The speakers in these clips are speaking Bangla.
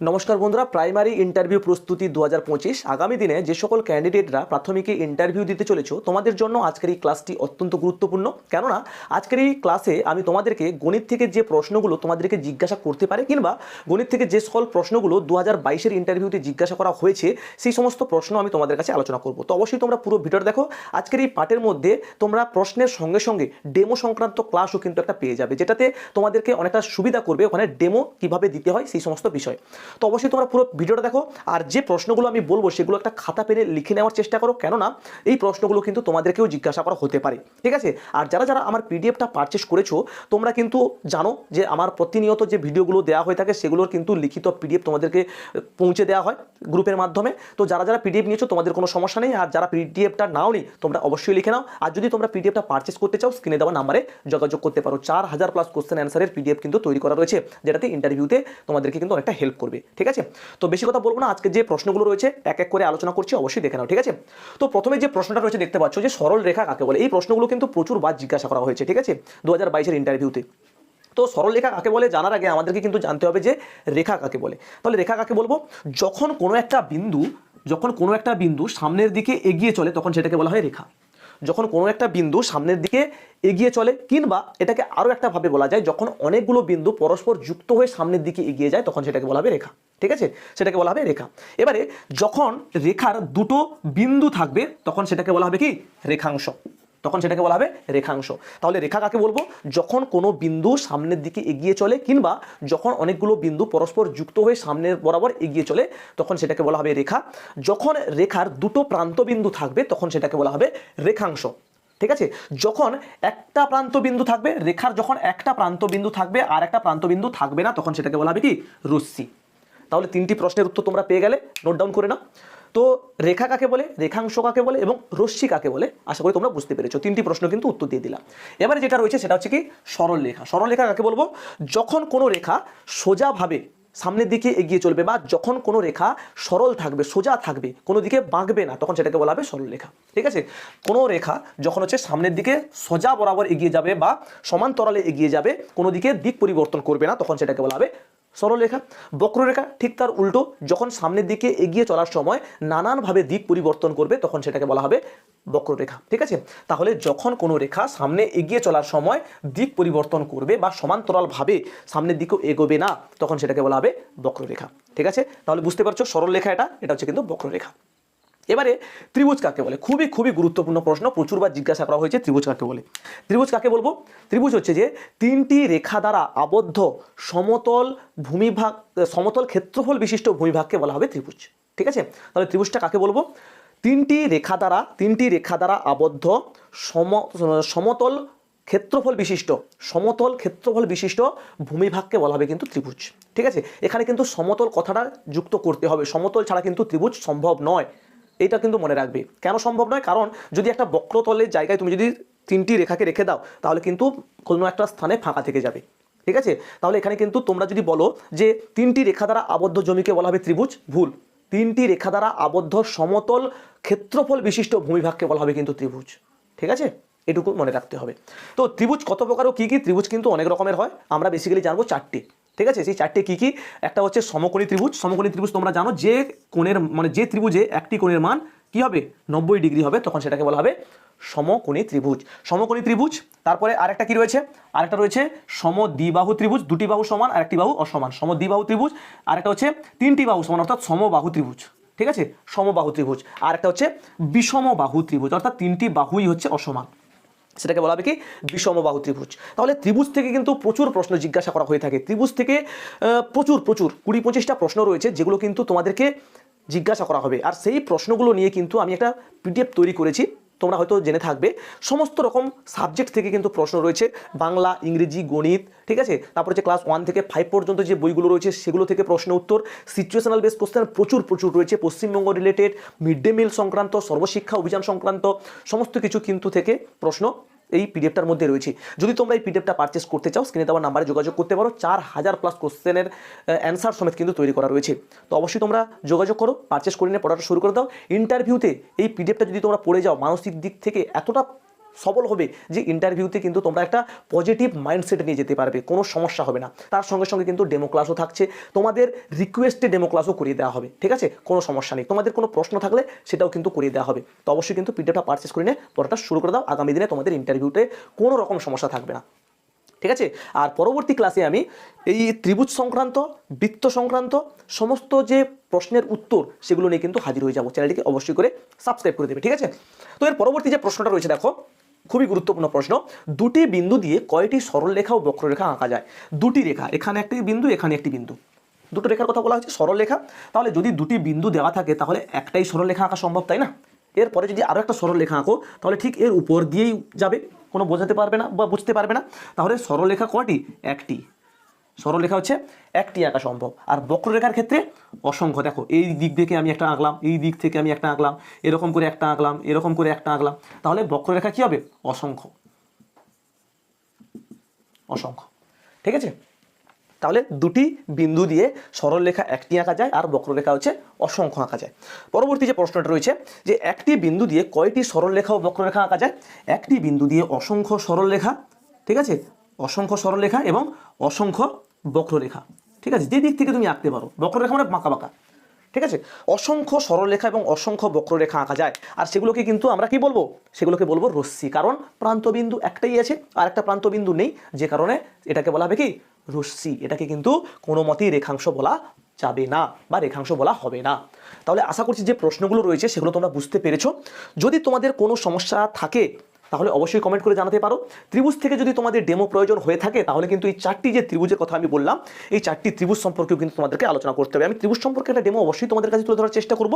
নমস্কার বন্ধুরা, প্রাইমারি ইন্টারভিউ প্রস্তুতি দু হাজার পঁচিশ। আগামী দিনে যে সকল ক্যান্ডিডেটরা প্রাথমিকে ইন্টারভিউ দিতে চলেছো, তোমাদের জন্য আজকের এই ক্লাসটি অত্যন্ত গুরুত্বপূর্ণ। কেননা, আজকের এই ক্লাসে আমি তোমাদেরকে গণিত থেকে যে প্রশ্নগুলো তোমাদেরকে জিজ্ঞাসা করতে পারে, কিংবা গণিত থেকে যে সকল প্রশ্নগুলো দু হাজার বাইশের ইন্টারভিউতে জিজ্ঞাসা করা হয়েছে, সেই সমস্ত প্রশ্ন আমি তোমাদের কাছে আলোচনা করব। তো অবশ্যই তোমরা পুরো ভিডিওটা দেখো। আজকের এই পার্টের মধ্যে তোমরা প্রশ্নের সঙ্গে সঙ্গে ডেমো সংক্রান্ত ক্লাসও কিন্তু একটা পেয়ে যাবে, যেটাতে তোমাদেরকে অনেকটা সুবিধা করবে ওখানে ডেমো কীভাবে দিতে হয়, সেই সমস্ত বিষয়। তো অবশ্যই তোমরা পুরো ভিডিওটা দেখো, আর যে প্রশ্নগুলো আমি বলব সেগুলো একটা খাতা পেনে লিখে নেওয়ার চেষ্টা করো, কেননা এই প্রশ্নগুলো কিন্তু তোমাদেরকেও জিজ্ঞাসা করা হতে পারে, ঠিক আছে? আর যারা যারা আমার পিডিএফটা পারচেস করেছ, তোমরা কিন্তু জানো যে আমার প্রতিনিয়ত যে ভিডিওগুলো দেওয়া হয়ে থাকে সেগুলোর কিন্তু লিখিত পিডিএফ তোমাদেরকে পৌঁছে দেওয়া হয় গ্রুপের মাধ্যমে। তো যারা যারা পিডিএফ নিয়েছো, তোমাদের কোনো সমস্যা নেই, আর যারা পিডিএফটা নাও নি, তোমরা অবশ্যই লিখে নাও। আর যদি তোমরা পিডিএফটা পারচেস করতে চাও স্ক্রিনে দেওয়া নাম্বারে যোগাযোগ করতে পারো। চার হাজার প্লাস কোশ্চেন অ্যান্সারের পিডিএফ কিন্তু তৈরি করা রয়েছে, যেটাতে ইন্টারভিউতে তোমাদেরকে কিন্তু অনেকটা হেল্প করবে। ঠিক আছে? তো বেশি কথা বলব না, আজকে যে প্রশ্নগুলো রয়েছে, এক এক করে আলোচনা করছি, অবশ্যই দেখে নাও, ঠিক আছে? তো প্রথমে যে প্রশ্নটা রয়েছে, দেখতে পাচ্ছ যে সরল রেখা কাকে বলে? এই প্রশ্নগুলো কিন্তু প্রচুর বার জিজ্ঞাসা করা হয়েছে, ঠিক আছে? দু হাজার বাইশের ইন্টারভিউতে তো সরল রেখা কাকে বলে? জানার আগে আমাদেরকে কিন্তু জানতে হবে যে রেখা কাকে বলে। তাহলে রেখা কাকে বলব? যখন কোনো একটা বিন্দু, যখন কোনো একটা বিন্দু সামনের দিকে এগিয়ে চলে, তখন সেটাকে বলা হয় রেখা। যখন কোনো একটা বিন্দু সামনের দিকে এগিয়ে চলে, কিংবা এটাকে আরও একটা ভাবে বলা যায়, যখন অনেকগুলো বিন্দু পরস্পর যুক্ত হয়ে সামনের দিকে এগিয়ে যায়, তখন সেটাকে বলা হবে রেখা। ঠিক আছে? সেটাকে বলা হবে রেখা। এবারে যখন রেখার দুটো বিন্দু থাকবে, তখন সেটাকে বলা হবে কি? রেখাংশ। তখন সেটাকে বলা হবে রেখাংশ। তাহলে রেখা কাকে বলব? যখন কোনো বিন্দু সামনের দিকে এগিয়ে চলে কিংবা যখন অনেকগুলো বিন্দু পরস্পর যুক্ত হয়ে সামনের বরাবর এগিয়ে চলে, তখন সেটাকে বলা হবে রেখা। যখন রেখার দুটো প্রান্ত বিন্দু থাকবে, তখন সেটাকে বলা হবে রেখাংশ। ঠিক আছে? যখন একটা প্রান্ত বিন্দু থাকবে, রেখার যখন একটা প্রান্ত বিন্দু থাকবে আর একটা প্রান্ত বিন্দু থাকবে না, তখন সেটাকে বলা হবে কি? রশ্মি। তাহলে তিনটি প্রশ্নের উত্তর তোমরা পেয়ে গেলে নোট ডাউন করে নাও। তো রেখা কাকে বলে? রেখাংশ কাকে বলে? এবং রশ্মি কাকে বলে? আশা করি তোমরা বুঝতে পেরেছ। তিনটি প্রশ্ন কিন্তু উত্তর দিয়ে দিলাম। এবারে যেটা রয়েছে সেটা হচ্ছে কি? সরল রেখা সরল রেখা কাকে বলব? যখন কোনো রেখা সোজাভাবে সামনের দিকে এগিয়ে চলবে বা যখন কোনো রেখা সরল থাকবে, সোজা থাকবে, কোনো দিকে বাঁকবে না, তখন সেটাকে বলা হবে সরল রেখা ঠিক আছে? কোনো রেখা যখন হচ্ছে সামনের দিকে সোজা বরাবর এগিয়ে যাবে বা সমান্তরালে এগিয়ে যাবে, কোনো দিকে দিক পরিবর্তন করবে না, তখন সেটাকে বলা হবে সরলরেখা, বক্ররেখা, ঠিক তার উল্টো, যখন সামনের দিকে এগিয়ে চলার সময় নানানভাবে দিক পরিবর্তন করবে, তখন সেটাকে বলা হবে বক্ররেখা, ঠিক আছে? তাহলে যখন কোনো রেখা সামনে এগিয়ে চলার সময় দিক পরিবর্তন করবে বা সমান্তরালভাবে সামনের দিকেও এগোবে না, তখন সেটাকে বলা হবে বক্ররেখা, ঠিক আছে? তাহলে বুঝতে পারছ সরলরেখা এটা এটা হচ্ছে কিন্তু বক্ররেখা। এবারে ত্রিভুজ কাকে বলে? খুবই খুবই গুরুত্বপূর্ণ প্রশ্ন। প্রচুরবার জিজ্ঞাসা করা হয়েছে ত্রিভুজ কাকে বলে? ত্রিভুজ কাকে বলব? ত্রিভুজ হচ্ছে যে তিনটি রেখা দ্বারা আবদ্ধ সমতল ভূমিভাগ, সমতল ক্ষেত্রফল বিশিষ্ট ভূমিভাগকে বলা হবে ত্রিভুজ। ঠিক আছে? তাহলে ত্রিভুজটা কাকে বলব? তিনটি রেখা দ্বারা, তিনটি রেখা দ্বারা আবদ্ধ সম, সমতল ক্ষেত্রফল বিশিষ্ট, সমতল ক্ষেত্রফল বিশিষ্ট ভূমিভাগকে বলা হবে কিন্তু ত্রিভুজ। ঠিক আছে? এখানে কিন্তু সমতল কথাটা যুক্ত করতে হবে। সমতল ছাড়া কিন্তু ত্রিভুজ সম্ভব নয়। এটা কিন্তু মনে রাখবে। কেন সম্ভব নয়? কারণ যদি একটা বক্রতলের জায়গায় তুমি যদি তিনটি রেখাকে রেখে দাও, তাহলে কিন্তু কোনো একটা স্থানে ফাঁকা থেকে যাবে। ঠিক আছে? তাহলে এখানে কিন্তু তোমরা যদি বলো যে তিনটি রেখা দ্বারা আবদ্ধ জমিকে বলা হবে ত্রিভুজ, ভুল। তিনটি রেখা দ্বারা আবদ্ধ সমতল ক্ষেত্রফল বিশিষ্ট ভূমিভাগকে বলা হবে কিন্তু ত্রিভুজ। ঠিক আছে? এটুকু মনে রাখতে হবে। তো ত্রিভুজ কত প্রকার ও কী কী? ত্রিভুজ কিন্তু অনেক রকমের হয়। আমরা বেসিক্যালি জানব চারটি। ঠিক আছে? সেই চারটে কী কী? একটা হচ্ছে সমকোণী ত্রিভুজ। সমকোণী ত্রিভুজ তোমরা জানো যে কোণের মানে যে ত্রিভুজে একটি কোণের মান কি হবে? নব্বই ডিগ্রি হবে, তখন সেটাকে বলা হবে সমকোণী ত্রিভুজ। সমকোণী ত্রিভুজ, তারপরে আরেকটা কি রয়েছে? আরেকটা রয়েছে সমদ্বিবাহু ত্রিভুজ, দুটি বাহু সমান আর একটি বাহু অসমান। সমদ্বিবাহু ত্রিভুজ, আরেকটা হচ্ছে তিনটি বাহু সমান, অর্থাৎ সমবাহু ত্রিভুজ। ঠিক আছে? সমবাহু ত্রিভুজ। আর একটা হচ্ছে বিষমবাহু ত্রিভুজ, অর্থাৎ তিনটি বাহুই হচ্ছে অসমান। সেটাকে বলা হবে কি বিষমবাহু ত্রিভুজ। তাহলে ত্রিভুজ থেকে কিন্তু প্রচুর প্রশ্ন জিজ্ঞাসা করা হয়ে থাকে। ত্রিভুজ থেকে প্রচুর প্রচুর, কুড়ি, পঁচিশটা প্রশ্ন রয়েছে যেগুলো কিন্তু তোমাদেরকে জিজ্ঞাসা করা হবে। আর সেই প্রশ্নগুলো নিয়ে কিন্তু আমি একটা পিডিএফ তৈরি করেছি। তোমরা হয়তো জেনে থাকবে, সমস্ত রকম সাবজেক্ট থেকে কিন্তু প্রশ্ন রয়েছে, বাংলা, ইংরেজি, গণিত, ঠিক আছে? তারপর যে ক্লাস ওয়ান থেকে ফাইভ পর্যন্ত যে বইগুলো রয়েছে, সেগুলো থেকে প্রশ্ন উত্তর সিচুয়েশনাল বেস কোশ্চেন প্রচুর প্রচুর রয়েছে, Paschimbanga related mid day meal সংক্রান্ত, সর্বশিক্ষা অভিযান সংক্রান্ত, সমস্ত কিছু কিন্তু থেকে প্রশ্ন এই পিডিএফটার মধ্যে রয়েছে। যদি তোমরা এই পিডিএফটা পারচেস করতে চাও স্ক্রিনে তোমার নাম্বারে যোগাযোগ করতে পারো। চার হাজার প্লাস কোশ্চেনের অ্যান্সার সমেত কিন্তু তৈরি করা রয়েছে। তো অবশ্যই তোমরা যোগাযোগ করো পারচেস করে নিয়ে পড়াটা শুরু করে দাও। ইন্টারভিউতে এই পিডিএফটা যদি তোমরা পড়ে যাও, মানসিক দিক থেকে এতটা সবল হবে যে ইন্টারভিউতে কিন্তু তোমরা একটা পজিটিভ মাইন্ডসেট নিয়ে যেতে পারবে, কোনো সমস্যা হবে না। তার সঙ্গে সঙ্গে কিন্তু ডেমো ক্লাসও থাকছে, তোমাদের রিকোয়েস্টে ডেমো ক্লাসও করিয়ে দেওয়া হবে, ঠিক আছে? কোনো সমস্যা নেই। তোমাদের কোনো প্রশ্ন থাকলে সেটাও কিন্তু করিয়ে দেওয়া হবে। তো অবশ্যই কিন্তু পিডিএফটা পারচেস করে নিয়ে পড়াটা শুরু করে দাও। আগামী দিনে তোমাদের ইন্টারভিউতে কোনো রকম সমস্যা থাকবে না। ঠিক আছে? আর পরবর্তী ক্লাসে আমি এই ত্রিভুজ সংক্রান্ত, বৃত্ত সংক্রান্ত সমস্ত যে প্রশ্নের উত্তর সেগুলো নিয়ে কিন্তু হাজির হয়ে যাব। চ্যানেলটিকে অবশ্যই করে সাবস্ক্রাইব করে দেবে, ঠিক আছে? তো এর পরবর্তী যে প্রশ্নটা রয়েছে, দেখো খুবই গুরুত্বপূর্ণ প্রশ্ন। দুটি বিন্দু দিয়ে কয়টি সরলরেখা ও বক্ররেখা আঁকা যায়? দুটি রেখা, এখানে একটি বিন্দু, এখানে একটি বিন্দু। দুটো রেখার কথা বলা হচ্ছে সরলরেখা তাহলে যদি দুটি বিন্দু দেওয়া থাকে, তাহলে একটাই সরলরেখা আঁকা সম্ভব, তাই না? এরপরে যদি আরও একটা সরলরেখা আঁকো, তাহলে ঠিক এর উপর দিয়েই যাবে। কোনো বোঝাতে পারবে না বা বুঝতে পারবে না। তাহলে সরলরেখা কটি একটি। সরলরেখা হচ্ছে একটি আঁকা সম্ভব। আর বক্ররেখার ক্ষেত্রে অসংখ্য। দেখো, এই দিক থেকে আমি একটা আঁকলাম, এই দিক থেকে আমি একটা আঁকলাম, এরকম করে একটা আঁকলাম, এরকম করে একটা আঁকলাম। তাহলে বক্ররেখা কী হবে? অসংখ্য। অসংখ্য। ঠিক আছে? তাহলে দুটি বিন্দু দিয়ে সরলরেখা একটি আঁকা যায় আর বক্ররেখা হচ্ছে অসংখ্য আঁকা যায়। পরবর্তী যে প্রশ্নটা রয়েছে যে একটি বিন্দু দিয়ে কয়টি সরল সরলরেখা ও বক্ররেখা আঁকা যায়? একটি বিন্দু দিয়ে অসংখ্য সরল সরলরেখা, ঠিক আছে? অসংখ্য সরল সরলরেখা এবং অসংখ্য বক্ররেখা। ঠিক আছে? যে দিক থেকে তুমি আঁকতে পারো। বক্ররেখা মানে বাঁকা বাঁকা। ঠিক আছে? অসংখ্য সরলরেখা এবং অসংখ্য বক্ররেখা আঁকা যায়। আর সেগুলোকে কিন্তু আমরা কি বলব? সেগুলোকে বলব রশ্মি। কারণ প্রান্তবিন্দু একটাই আছে, আর একটা প্রান্তবিন্দু নেই। যে কারণে এটাকে বলা হবে কি? রশ্মি। এটাকে কিন্তু কোনো মতেই রেখাংশ বলা যাবে না বা রেখাংশ বলা হবে না। তাহলে আশা করছি যে প্রশ্নগুলো রয়েছে, সেগুলো তোমরা বুঝতে পেরেছ। যদি তোমাদের কোনো সমস্যা থাকে তাহলে অবশ্যই কমেন্ট করে জানাতে পারো। ত্রিভুজ থেকে যদি তোমাদের ডেমো প্রয়োজন হয়ে থাকে, তাহলে কিন্তু এই চারটি যে ত্রিভুজের কথা আমি বললাম, এই চারটি ত্রিভুজ সম্পর্কেও কিন্তু তোমাদেরকে আলোচনা করতে হবে। আমি ত্রিভুজ সম্পর্কে একটা ডেমো অবশ্যই তোমাদের কাছে তুলে ধরার চেষ্টা করব।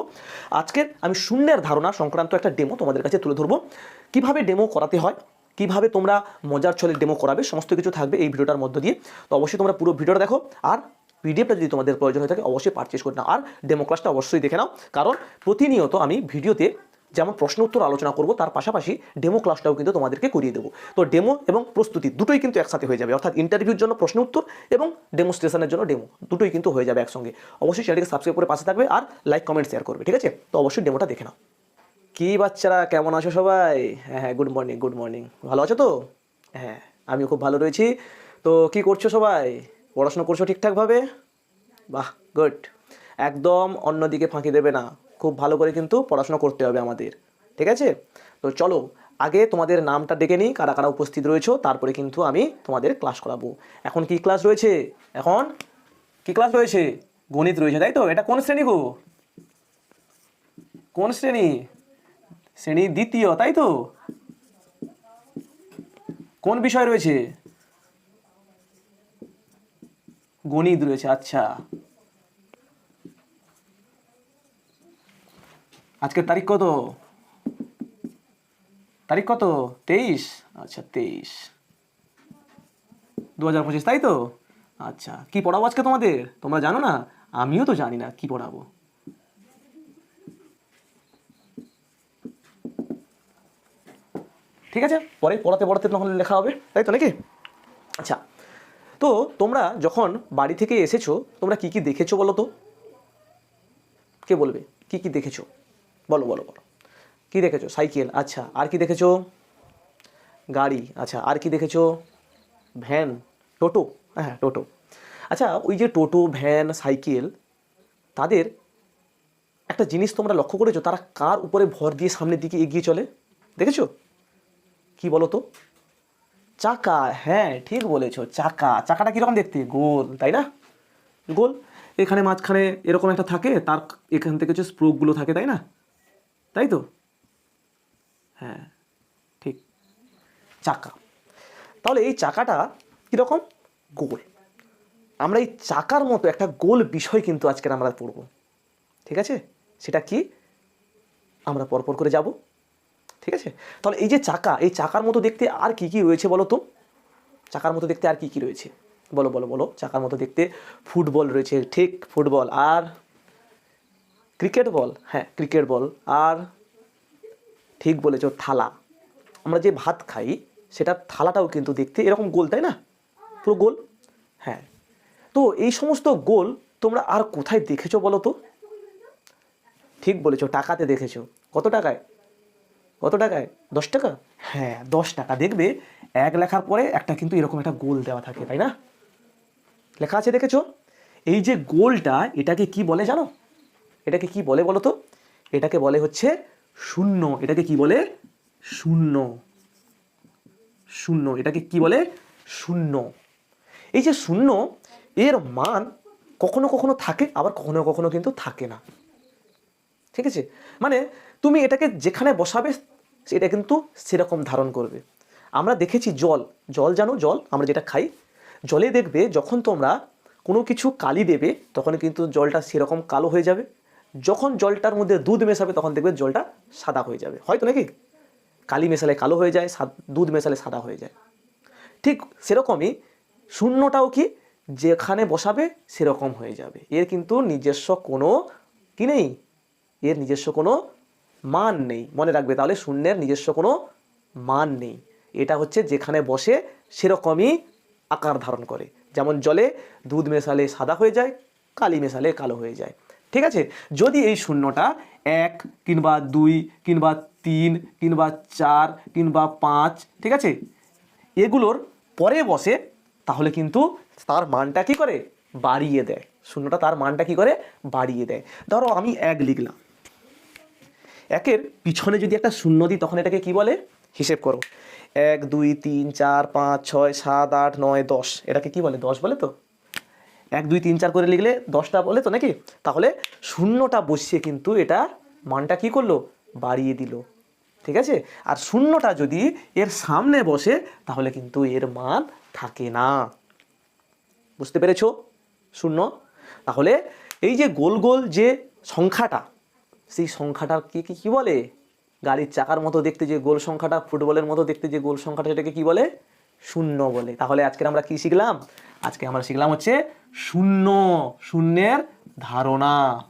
আজকের আমি শূন্যের ধারণা সংক্রান্ত একটা ডেমো তোমাদের কাছে তুলে ধরবো। কীভাবে ডেমো করাতে হয়? কীভাবে তোমরা মজার ছলে ডেমো করাবে? সমস্ত কিছু থাকবে এই ভিডিওটার মধ্য দিয়ে। তো অবশ্যই তোমরা পুরো ভিডিওটা দেখো। আর পিডিএফটা যদি তোমাদের প্রয়োজন হয়ে থাকে, অবশ্যই পারচেস করে নাও। আর ডেমো ক্লাসটা অবশ্যই দেখে নাও। কারণ প্রতিনিয়ত আমি ভিডিওতে যেমন প্রশ্ন উত্তর আলোচনা করব, তার পাশাপাশি ডেমো ক্লাসটাও কিন্তু তোমাদেরকে করিয়ে দেবো। তো ডেমো এবং প্রস্তুতি দুটোই কিন্তু একসাথে হয়ে যাবে। অর্থাৎ ইন্টারভিউর জন্য প্রশ্ন উত্তর এবং ডেমোস্ট্রেশনের জন্য ডেমো দুটোই কিন্তু হয়ে যাবে একসঙ্গে। অবশ্যই চ্যানেলকে সাবস্ক্রাইব করে পাশে থাকবে আর লাইক কমেন্ট শেয়ার করবে, ঠিক আছে? তো অবশ্যই ডেমোটা দেখে নাও। কি বাচ্চারা, কেমন আছো সবাই? হ্যাঁ হ্যাঁ গুড মর্নিং গুড মর্নিং ভালো আছো তো? হ্যাঁ আমিও খুব ভালো রয়েছি। তো কি করছ সবাই? পড়াশোনা করছ ঠিকঠাকভাবে? বাহ গুড একদম অন্যদিকে ফাঁকি দেবে না। খুব ভালো করে কিন্তু পড়াশোনা করতে হবে আমাদের, ঠিক আছে? তো চলো, আগে তোমাদের নামটা ডেকে নিই, কারা কারা উপস্থিত রয়েছো, তারপরে কিন্তু আমি তোমাদের ক্লাস করাবো। এখন কি ক্লাস রয়েছে? এখন কি ক্লাস রয়েছে? গণিত রয়েছে, তাই তো? এটা কোন শ্রেণি গো? কোন শ্রেণি? শ্রেণি দ্বিতীয়, তাই তো? কোন বিষয় রয়েছে? গণিত রয়েছে আচ্ছা। আজকের তারিখ কত? তারিখ কত? তেইশ? আচ্ছা তেইশ। দু হাজার পঁচিশ, তাই তো? আচ্ছা কি পড়াবো আজকে তোমাদের? তোমরা জানো না? আমিও তো জানি না কি পড়াবো। ঠিক আছে? পরে পড়াতে পড়াতে তখন লেখা হবে, তাই তো নাকি? আচ্ছা তো তোমরা যখন বাড়ি থেকে এসেছ, তোমরা কি কি দেখেছ বলো তো? কে বলবে? কি কি দেখেছ? বলো বলো বলো। কি দেখেছ? সাইকেল আচ্ছা। আর কি দেখেছ? গাড়ি আচ্ছা। আর কি দেখেছ? ভ্যান, টোটো হ্যাঁ টোটো। আচ্ছা ওই যে টোটো, ভ্যান, সাইকেল, তাদের একটা জিনিস তোমরা লক্ষ্য করেছ? তারা কার উপরে ভর দিয়ে সামনের দিকে এগিয়ে চলে? দেখেছ? কি বলো তো চাকা হ্যাঁ ঠিক বলেছ, চাকা। চাকাটা কীরকম দেখতে? গোল, তাই না? গোল। এখানে মাঝখানে এরকম একটা থাকে, তার এখান থেকে হচ্ছে স্প্রোকগুলো থাকে, তাই না? তাই তো? হ্যাঁ ঠিক। চাকা। তাহলে এই চাকাটা কীরকম? গোল। আমরা এই চাকার মতো একটা গোল বিষয় কিন্তু আজকের আমরা পড়ব। ঠিক আছে? সেটা কি? আমরা পরপর করে যাব। ঠিক আছে? তাহলে এই যে চাকা, এই চাকার মতো দেখতে আর কি কি রয়েছে বলো তো? চাকার মতো দেখতে আর কি কি রয়েছে? বলো বলো বলো। চাকার মতো দেখতে ফুটবল রয়েছে। ঠিক, ফুটবল। আর ক্রিকেট বল হ্যাঁ ক্রিকেট বল আর ঠিক বলেছ থালা। আমরা যে ভাত খাই সেটা থালাটাও কিন্তু দেখতে এরকম গোল, তাই না? পুরো গোল? হ্যাঁ। তো এই সমস্ত গোল তোমরা আর কোথায় দেখেছ বলো তো? ঠিক বলেছ, টাকাতে দেখেছ। কত টাকায়? কত টাকায়? দশ টাকা? হ্যাঁ দশ টাকা। দেখবে এক লেখার পরে একটা কিন্তু এরকম একটা গোল দেওয়া থাকে, তাই না? লেখা আছে দেখেছ? এই যে গোলটা, এটাকে কি বলে জানো? এটাকে কি বলে বলো তো? এটাকে বলে হচ্ছে শূন্য। এটাকে কি বলে? শূন্য। শূন্য। এটাকে কি বলে? শূন্য। এই যে শূন্য, এর মান কখনো কখনো থাকে, আবার কখনো কখনো কিন্তু থাকে না। ঠিক আছে? মানে তুমি এটাকে যেখানে বসাবে এটা কিন্তু সেরকম ধারণ করবে। আমরা দেখেছি জল। জল জানো? জল। আমরা যেটা খাই, জলে দেখবে যখন তোমরা কোনো কিছু কালি দেবে, তখন কিন্তু জলটা সেরকম কালো হয়ে যাবে। যখন জলটার মধ্যে দুধ মেশাবে তখন দেখবে জলটা সাদা হয়ে যাবে। হয়তো নাকি? কালি মেশালে কালো হয়ে যায় দুধ মেশালে সাদা হয়ে যায়। ঠিক সেরকমই শূন্যটাও কি? যেখানে বসাবে সেরকম হয়ে যাবে। এর কিন্তু নিজস্ব কোনো কি নেই? এর নিজস্ব কোনো মান নেই। মনে রাখবে তাহলে শূন্যের নিজস্ব কোনো মান নেই। এটা হচ্ছে যেখানে বসে সেরকমই আকার ধারণ করে। যেমন জলে দুধ মেশালে সাদা হয়ে যায় কালি মেশালে কালো হয়ে যায়। ঠিক আছে? যদি এই শূন্যটা এক কিংবা দুই কিংবা তিন কিংবা চার কিংবা পাঁচ, ঠিক আছে? এগুলোর পরে বসে তাহলে কিন্তু তার মানটা কি করে? বাড়িয়ে দেয়। শূন্যটা তার মানটা কি করে? বাড়িয়ে দেয়। ধরো আমি এক লিখলাম। একের পিছনে যদি একটা শূন্য দিই, তখন এটাকে কি বলে? হিসেব করো। এক, দুই, তিন, চার, পাঁচ, ছয়, সাত, আট, নয়, দশ। এটাকে কি বলে? দশ বলে তো? এক, দুই, তিন, চার করে লিখলে দশটা বলে তো নাকি? তাহলে শূন্যটা বসিয়ে কিন্তু এটা মানটা কি করল? বাড়িয়ে দিল। ঠিক আছে? আর শূন্যটা যদি এর সামনে বসে, তাহলে কিন্তু এর মান থাকে না। বুঝতে পেরেছ? শূন্য। তাহলে এই যে গোল গোল যে সংখ্যাটা, সেই সংখ্যাটার কি কি কি বলে? গাড়ির চাকার মতো দেখতে যে গোল সংখ্যাটা, ফুটবলের মতো দেখতে যে গোল সংখ্যাটা, সেটাকে কি বলে? শূন্য বলে। তাহলে আজকে আমরা কি শিখলাম? আজকে আমরা শিখলাম হচ্ছে শূন্য শূন্যের ধারণা।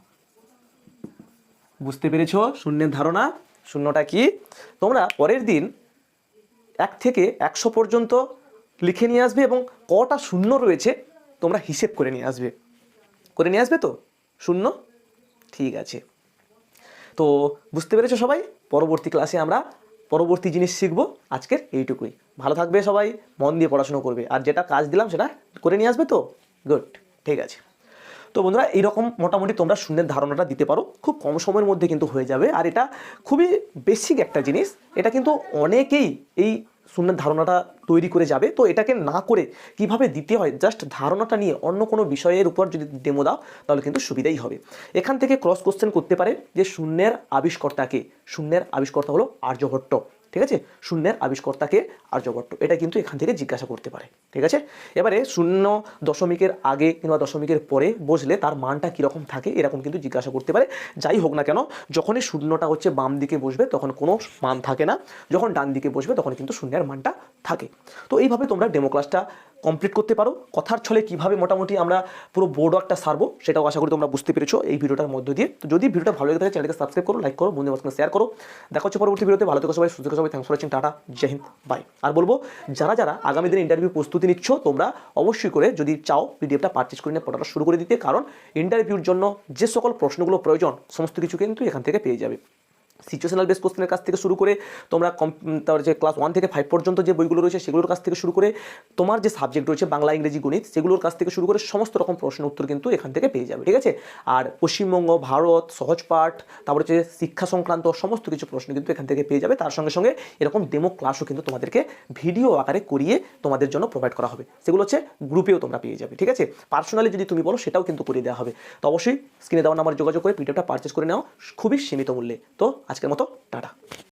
বুঝতে পেরেছ? শূন্যের ধারণা, শূন্যটা কি? তোমরা পরের দিন এক থেকে একশো পর্যন্ত লিখে নিয়ে আসবে এবং কটা শূন্য রয়েছে তোমরা হিসেব করে নিয়ে আসবে। করে নিয়ে আসবে তো? শূন্য? ঠিক আছে। তো বুঝতে পেরেছ সবাই? পরবর্তী ক্লাসে আমরা পরবর্তী জিনিস শিখব আজকের এইটুকুই। ভালো থাকবে সবাই, মন দিয়ে পড়াশুনো করবে। আর যেটা কাজ দিলাম সেটা করে নিয়ে আসবে তো? গুড ঠিক আছে। তো বন্ধুরা, এইরকম মোটামুটি তোমরা শূন্যের ধারণাটা দিতে পারো। খুব কম সময়ের মধ্যে কিন্তু হয়ে যাবে। আর এটা খুবই বেসিক একটা জিনিস। এটা কিন্তু অনেকেই এই শূন্যের ধারণাটা তৈরি করে যাবে। তো এটাকে না করে কীভাবে দিতে হয়? জাস্ট ধারণাটা নিয়ে অন্য কোনো বিষয়ের উপর যদি ডেমো দাও, তাহলে কিন্তু সুবিধাই হবে। এখান থেকে ক্রস কোশ্চেন করতে পারে যে শূন্যের আবিষ্কর্তাকে। শূন্যের আবিষ্কর্তা হলো আর্যভট্ট ঠিক আছে? শূন্যের আবিষ্কর্তাকে আর্যভট্ট। এটা কিন্তু এখান থেকে জিজ্ঞাসা করতে পারে। ঠিক আছে? এবারে শূন্য দশমিকের আগে কিংবা দশমিকের পরে বসলে তার মানটা কীরকম থাকে এরকম কিন্তু জিজ্ঞাসা করতে পারে। যাই হোক না কেন, যখনই শূন্যটা হচ্ছে বাম দিকে বসবে তখন কোনো মান থাকে না। যখন ডান দিকে বসবে তখন কিন্তু শূন্যের মানটা থাকে। তো এইভাবে তোমরা ডেমো ক্লাসটা কমপ্লিট করতে পারো। কথার ছলে কীভাবে মোটামুটি আমরা পুরো বোর্ড ওয়ার্কটা সারবো, সেটাও আশা করি তোমরা বুঝতে পেরেছ এই ভিডিওটার মধ্য দিয়ে। তো যদি ভিডিওটা ভালো লেগে থাকে চ্যানেলকে সাবস্ক্রাইব করো লাইক করো, বন্ধুদের সঙ্গে শেয়ার করো। দেখা হচ্ছে পরবর্তী ভিডিওতে। ভালো থেকো সবাই, সুস্থ সবাই। থ্যাংকস ফর ওয়াচিং টাটা, জয় হিন্দ বাই আর বলব, যারা যারা আগামী দিনে ইন্টারভিউ প্রস্তুতি নিচ্ছ, তোমরা অবশ্যই করে যদি চাও পিডিএফটা পারচেজ করে নিয়ে পড়াটা শুরু করে দিতে, কারণ ইন্টারভিউর জন্য যে সকল প্রশ্নগুলো প্রয়োজন, সমস্ত কিছু কিন্তু এখান থেকে পেয়ে যাবে। সিচুয়েশনাল বেস কোশ্চেনের কাছ থেকে শুরু করে তোমরা কম তার যে ক্লাস ওয়ান থেকে ফাইভ পর্যন্ত যে বইগুলো রয়েছে সেগুলোর কাছ থেকে শুরু করে তোমার যে সাবজেক্ট রয়েছে বাংলা, ইংরেজি, গণিত সেগুলোর কাছ থেকে শুরু করে সমস্ত রকম প্রশ্ন উত্তর কিন্তু এখান থেকে পেয়ে যাবে, ঠিক আছে? আর পশ্চিমবঙ্গ, ভারত, সহজ পাঠ, তারপরে হচ্ছে শিক্ষা সংক্রান্ত সমস্ত কিছু প্রশ্ন কিন্তু এখান থেকে পেয়ে যাবে। তার সঙ্গে সঙ্গে এরকম ডেমো ক্লাসও কিন্তু তোমাদেরকে ভিডিও আকারে করিয়ে তোমাদের জন্য প্রোভাইড করা হবে। সেগুলো হচ্ছে গ্রুপেও তোমরা পেয়ে যাবে, ঠিক আছে? পার্সোনালি যদি তুমি বলো সেটাও কিন্তু করিয়ে দেওয়া হবে। তো অবশ্যই স্ক্রিনে দেওয়া নাম্বার যোগাযোগ করে পিডিএফটা পারচেস করে নাও, খুবই সীমিত মূল্যে। তো আজকের মতো টাটা।